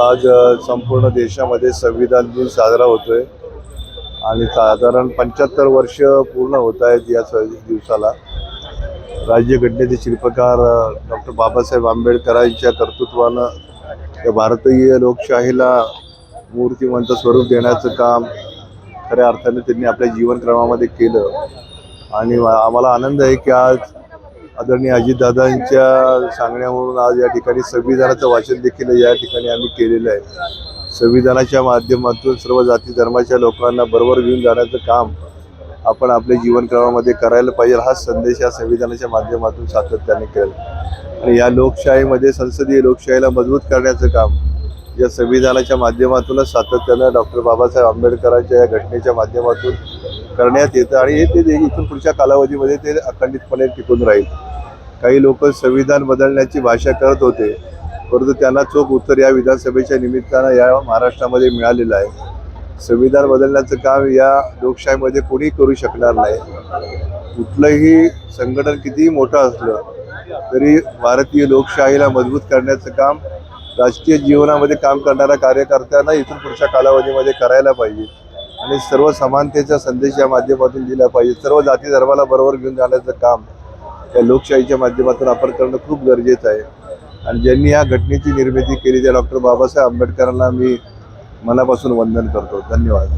आज संपूर्ण देशामध्ये संविधान दिन साजरा होतोय. आणि साधारण पंच्याहत्तर वर्ष पूर्ण होत आहेत या स- दिवसाला. राज्यघटनेचे शिल्पकार डॉक्टर बाबासाहेब आंबेडकरांच्या कर्तृत्वानं या भारतीय लोकशाहीला मूर्तिमंत स्वरूप देण्याचं काम खऱ्या अर्थाने त्यांनी आपल्या जीवनक्रमामध्ये केलं. आणि आम्हाला आनंद आहे की आज आदरणीय अजितदादांच्या सांगण्यावरून आज या ठिकाणी संविधानाचं वाचन देखील या ठिकाणी आम्ही केलेलं आहे. संविधानाच्या माध्यमातून सर्व जाती धर्माच्या लोकांना बरोबर घेऊन जाण्याचं काम आपण आपल्या जीवनक्रमामध्ये करायला पाहिजे हा संदेश या संविधानाच्या माध्यमातून सातत्याने केला. आणि या लोकशाहीमध्ये संसदीय लोकशाहीला मजबूत करण्याचं काम या संविधानाच्या माध्यमातूनच सातत्यानं डॉक्टर बाबासाहेब आंबेडकरांच्या या घटनेच्या माध्यमातून करण्यात येतं आणि हे ते इथून पुढच्या कालावधीमध्ये ते अखंडितपणे टिकून राहील. काही लोक संविधान बदलण्याची भाषा करत होते परंतु त्यांना चोख उत्तर या विधानसभेच्या निमित्तानं या महाराष्ट्रामध्ये मिळालेलं आहे. संविधान बदलण्याचं काम या लोकशाहीमध्ये कोणी करू शकणार नाही. कुठलंही संघटन कितीही मोठं असलं तरी भारतीय लोकशाहीला मजबूत करण्याचं काम राजकीय जीवनामध्ये काम करणाऱ्या कार्यकर्त्यांना इथून पुढच्या कालावधीमध्ये करायला पाहिजे. आणि सर्व समानतेचा संदेश या माध्यमातून दिला पाहिजे. सर्व जाती धर्माला बरोबर घेऊन जाण्याचं काम या लोकशाहीच्या माध्यमातून आपण करणं खूप गरजेचं आहे. आणि ज्यांनी या घटनेची निर्मिती केली त्या डॉक्टर बाबासाहेब आंबेडकरांना मी मनापासून वंदन करतो. धन्यवाद.